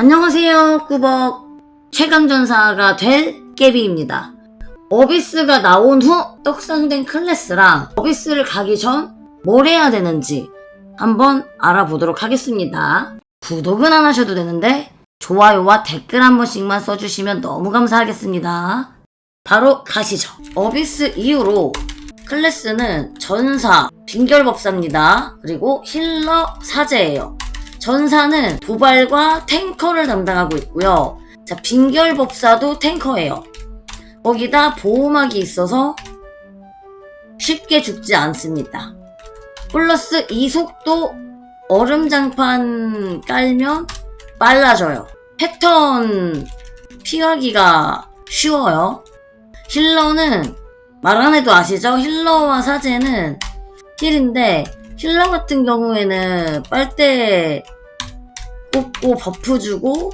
안녕하세요, 꾸벅. 최강전사가 될 깨비입니다. 어비스가 나온 후 떡상된 클래스랑 어비스를 가기 전 뭘 해야 되는지 한번 알아보도록 하겠습니다. 구독은 안 하셔도 되는데 좋아요와 댓글 한 번씩만 써주시면 너무 감사하겠습니다. 바로 가시죠. 어비스 이후로 클래스는 전사, 빙결법사입니다. 그리고 힐러, 사제예요. 전사는 도발과 탱커를 담당하고 있고요. 자, 빙결법사도 탱커예요. 거기다 보호막이 있어서 쉽게 죽지 않습니다. 플러스 이속도 얼음장판 깔면 빨라져요. 패턴 피하기가 쉬워요. 힐러는 말 안 해도 아시죠? 힐러와 사제는 힐인데 힐러 같은 경우에는 빨대 꽂고 버프 주고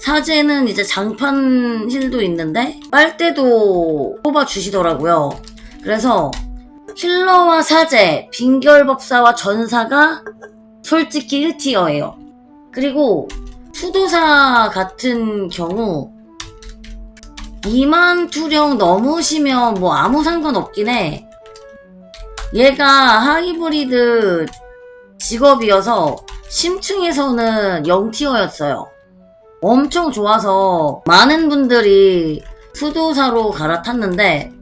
사제는 이제 장판 힐도 있는데 빨대도 뽑아 주시더라고요. 그래서 힐러와 사제, 빙결법사와 전사가 솔직히 1티어예요. 그리고 수도사 같은 경우 2만 투령 넘으시면 뭐 아무 상관없긴 해. 얘가 하이브리드 직업이어서 심층에서는 0티어였어요. 엄청 좋아서 많은 분들이 수도사로 갈아탔는데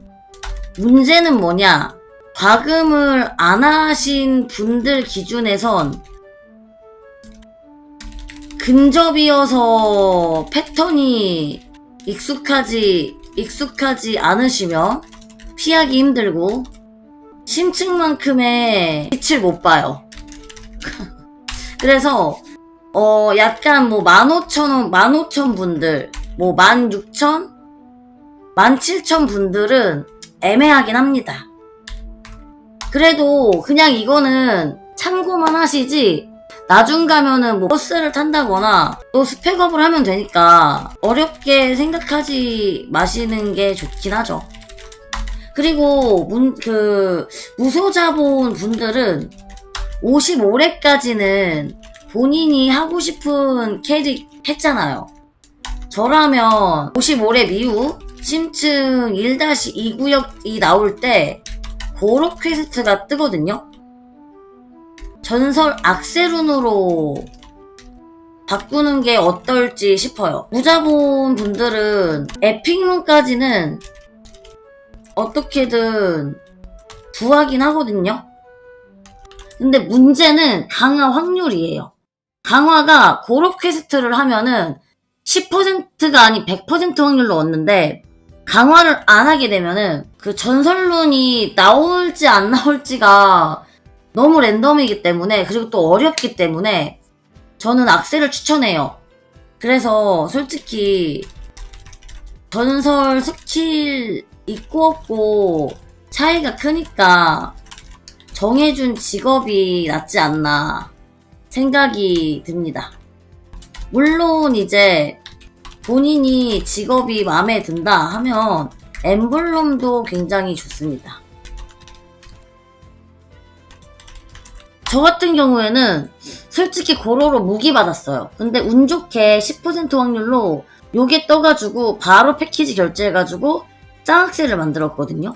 문제는 뭐냐? 과금을 안 하신 분들 기준에선 근접이어서 패턴이 익숙하지, 익숙하지 않으시면 피하기 힘들고 심층만큼의 빛을 못 봐요. 그래서 어 약간 뭐 15,000원, 15,000 분들, 뭐 16,000, 17,000 분들은 애매하긴 합니다. 그래도 그냥 이거는 참고만 하시지 나중 가면은 뭐 버스를 탄다거나 또 스펙업을 하면 되니까 어렵게 생각하지 마시는 게 좋긴 하죠. 그리고 문, 그 무소자본 분들은 55회까지는 본인이 하고 싶은 캐릭 했잖아요. 저라면 55회 미후 심층 1-2 구역이 나올 때 고로 퀘스트가 뜨거든요. 전설 악세룬으로 바꾸는 게 어떨지 싶어요. 무자본 분들은 에픽룬까지는 어떻게든 구하긴 하거든요. 근데 문제는 강화 확률이에요. 강화가 고로 퀘스트를 하면은 10%가 아닌 100% 확률로 얻는데 강화를 안 하게 되면은 그 전설룬이 나올지 안 나올지가 너무 랜덤이기 때문에 그리고 또 어렵기 때문에 저는 악셀을 추천해요. 그래서 솔직히 전설 스킬 있고 없고 차이가 크니까 정해준 직업이 낫지 않나 생각이 듭니다. 물론 이제 본인이 직업이 마음에 든다 하면 엠블럼도 굉장히 좋습니다. 저 같은 경우에는 솔직히 고로로 무기 받았어요. 근데 운 좋게 10% 확률로 요게 떠가지고 바로 패키지 결제해가지고 짱악셀을 만들었거든요.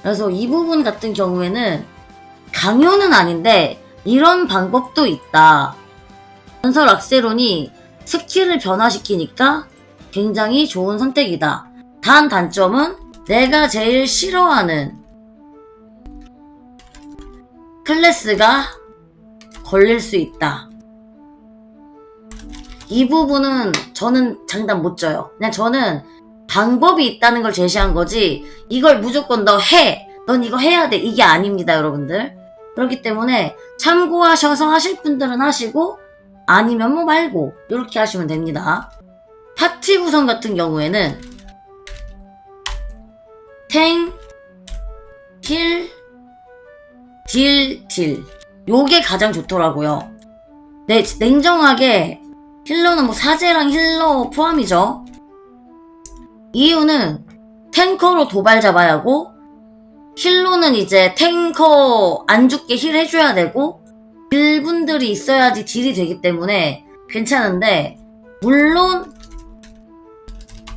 그래서 이 부분 같은 경우에는 강요는 아닌데 이런 방법도 있다. 전설 악세론이 스킬을 변화시키니까 굉장히 좋은 선택이다. 단 단점은 내가 제일 싫어하는 클래스가 걸릴 수 있다. 이 부분은 저는 장담 못 져요. 그냥 저는 방법이 있다는 걸 제시한 거지, 이걸 무조건 너 해! 넌 이거 해야 돼! 이게 아닙니다, 여러분들. 그렇기 때문에 참고하셔서 하실 분들은 하시고, 아니면 뭐 말고, 이렇게 하시면 됩니다. 파티 구성 같은 경우에는, 탱, 힐, 딜, 딜. 요게 가장 좋더라고요. 네, 냉정하게 힐러는 뭐 사제랑 힐러 포함이죠. 이유는 탱커로 도발 잡아야 하고 힐러는 이제 탱커 안 죽게 힐 해줘야 되고 딜분들이 있어야지 딜이 되기 때문에 괜찮은데 물론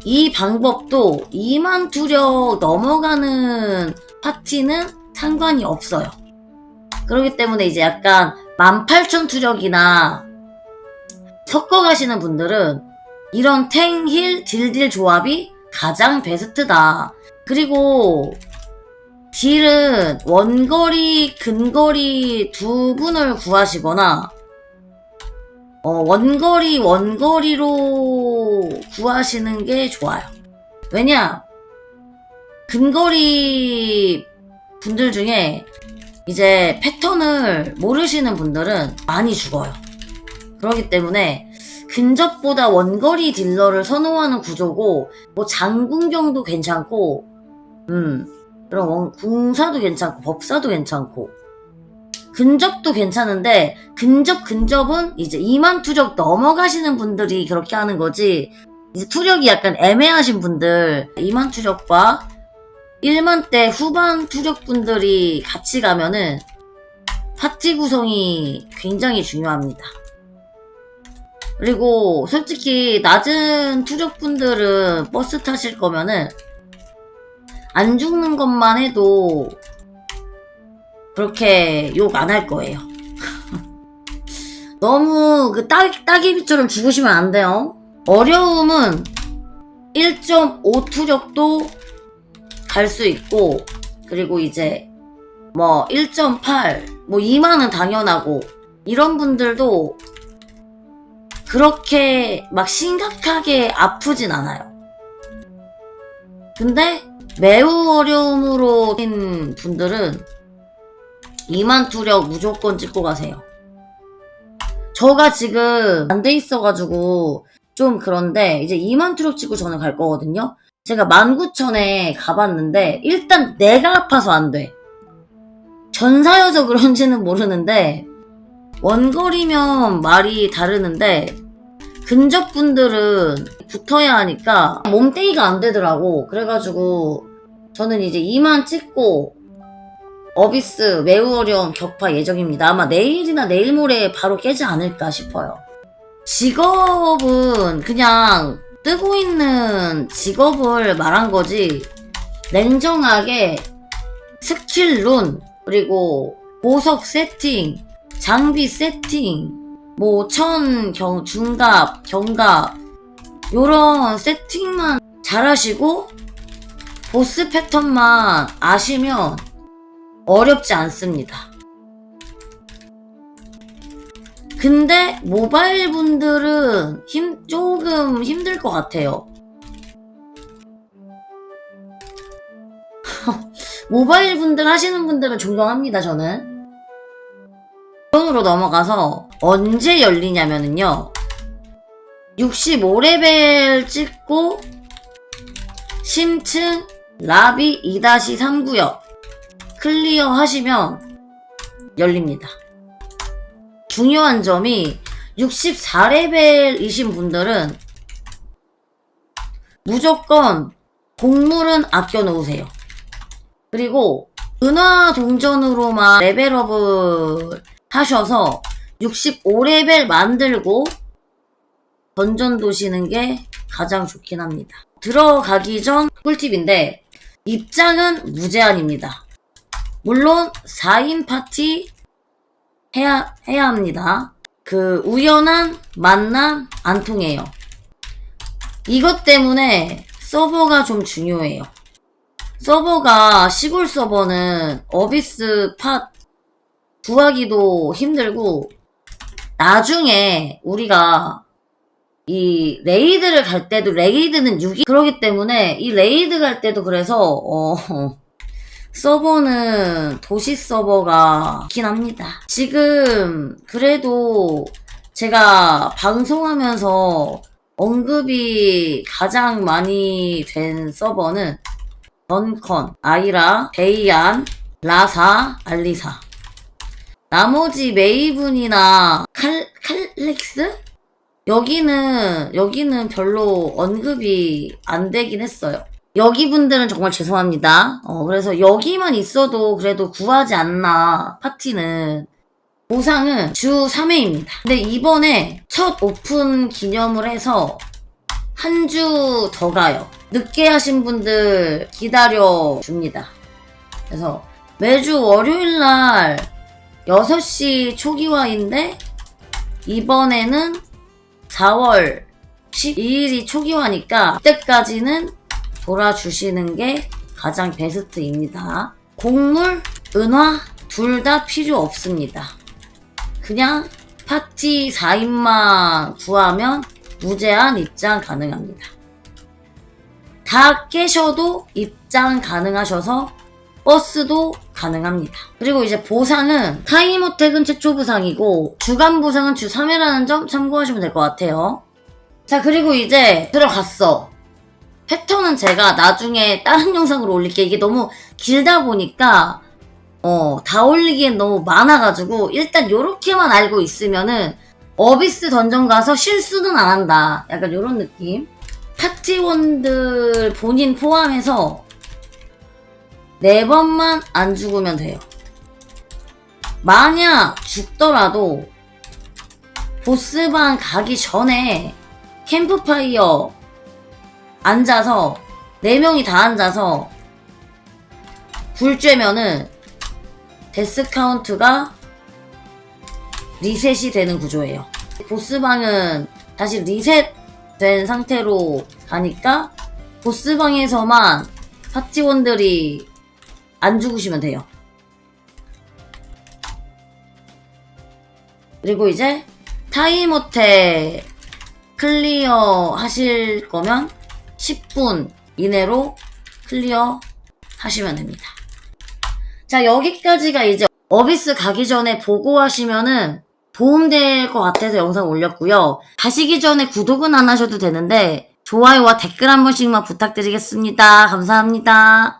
이 방법도 2만 투력 넘어가는 파티는 상관이 없어요. 그렇기 때문에 이제 약간 18,000 투력이나 섞어 가시는 분들은 이런 탱 힐 딜딜 조합이 가장 베스트다. 그리고 딜은 원거리, 근거리 두 분을 구하시거나 어, 원거리, 원거리로 구하시는 게 좋아요. 왜냐? 근거리 분들 중에 이제 패턴을 모르시는 분들은 많이 죽어요. 그렇기 때문에 근접보다 원거리 딜러를 선호하는 구조고, 뭐 장군경도 괜찮고, 음, 그런 원- 궁사도 괜찮고, 법사도 괜찮고, 근접도 괜찮은데, 근접, 근접은 이제 2만 투력 넘어가시는 분들이 그렇게 하는 거지, 이제 투력이 약간 애매하신 분들, 2만 투력과 1만 대 후반 투력 분들이 같이 가면은, 파티 구성이 굉장히 중요합니다. 그리고 솔직히 낮은 투력 분들은 버스 타실 거면은 안 죽는 것만 해도 그렇게 욕 안 할 거예요. 너무 그 따, 따개비처럼 죽으시면 안 돼요. 어려움은 1.5 투력도 갈 수 있고 그리고 이제 뭐 1.8, 뭐 2만은 당연하고 이런 분들도 그렇게 막 심각하게 아프진 않아요. 근데 매우 어려움으로 인 분들은 2만 투력 무조건 찍고 가세요. 저가 지금 안 돼 있어가지고 좀 그런데 이제 2만 투력 찍고 저는 갈 거거든요. 제가 19,000에 가봤는데 일단 내가 아파서 안 돼. 전사여서 그런지는 모르는데 원거리면 말이 다르는데 근접분들은 붙어야 하니까 몸떼기가 안 되더라고. 그래가지고 저는 이제 2만 찍고 어비스 매우 어려운 격파 예정입니다. 아마 내일이나 내일 모레 바로 깨지 않을까 싶어요. 직업은 그냥 뜨고 있는 직업을 말한 거지 냉정하게 스킬 룬 그리고 보석 세팅 장비 세팅, 뭐, 천, 경, 중갑, 경갑, 요런 세팅만 잘하시고, 보스 패턴만 아시면 어렵지 않습니다. 근데 모바일 분들은 힘, 조금 힘들 것 같아요. 모바일 분들 하시는 분들은 존경합니다, 저는. 으로 넘어가서 언제 열리냐면은요. 65레벨 찍고 심층 라비 2-3구역 클리어 하시면 열립니다. 중요한 점이 64레벨이신 분들은 무조건 곡물은 아껴 놓으세요. 그리고 은화 동전으로만 레벨업을 하셔서 65레벨 만들고 던전 도시는 게 가장 좋긴 합니다. 들어가기 전 꿀팁인데 입장은 무제한입니다. 물론 4인 파티 해야, 해야 합니다. 그 우연한 만남 안 통해요. 이것 때문에 서버가 좀 중요해요. 서버가 시골 서버는 어비스 팟 구하기도 힘들고 나중에 우리가 이 레이드를 갈 때도 레이드는 6이 그러기 때문에 이 레이드 갈 때도 그래서 어 서버는 도시 서버가 있긴 합니다. 지금 그래도 제가 방송하면서 언급이 가장 많이 된 서버는 던컨, 아이라, 베이안, 라사, 알리사. 나머지 메이븐이나 칼, 칼렉스? 여기는, 여기는 별로 언급이 안 되긴 했어요. 여기 분들은 정말 죄송합니다. 어, 그래서 여기만 있어도 그래도 구하지 않나, 파티는. 보상은 주 3회입니다. 근데 이번에 첫 오픈 기념을 해서 한 주 더 가요. 늦게 하신 분들 기다려 줍니다. 그래서 매주 월요일 날 6시 초기화인데 이번에는 4월 12일이 초기화니까 그때까지는 돌아주시는 게 가장 베스트입니다. 곡물, 은화 둘 다 필요 없습니다. 그냥 파티 4인만 구하면 무제한 입장 가능합니다. 다 깨셔도 입장 가능하셔서 버스도 가능합니다. 그리고 이제 보상은 타이모택은 최초 보상이고 주간 보상은 주 3회라는 점 참고하시면 될 것 같아요. 자 그리고 이제 들어갔어. 패턴은 제가 나중에 다른 영상으로 올릴게. 이게 너무 길다 보니까 어, 다 올리기엔 너무 많아가지고 일단 요렇게만 알고 있으면은 어비스 던전 가서 실수는 안 한다. 약간 요런 느낌. 파티원들 본인 포함해서 네 번만 안 죽으면 돼요. 만약 죽더라도 보스방 가기 전에 캠프파이어 앉아서 네 명이 다 앉아서 불 쬐면은 데스 카운트가 리셋이 되는 구조예요. 보스방은 다시 리셋된 상태로 가니까 보스방에서만 파티원들이 안 죽으시면 돼요. 그리고 이제 타이모테 클리어 하실 거면 10분 이내로 클리어 하시면 됩니다. 자, 여기까지가 이제 어비스 가기 전에 보고하시면은 도움될 것 같아서 영상 올렸고요. 가시기 전에 구독은 안 하셔도 되는데 좋아요와 댓글 한 번씩만 부탁드리겠습니다. 감사합니다.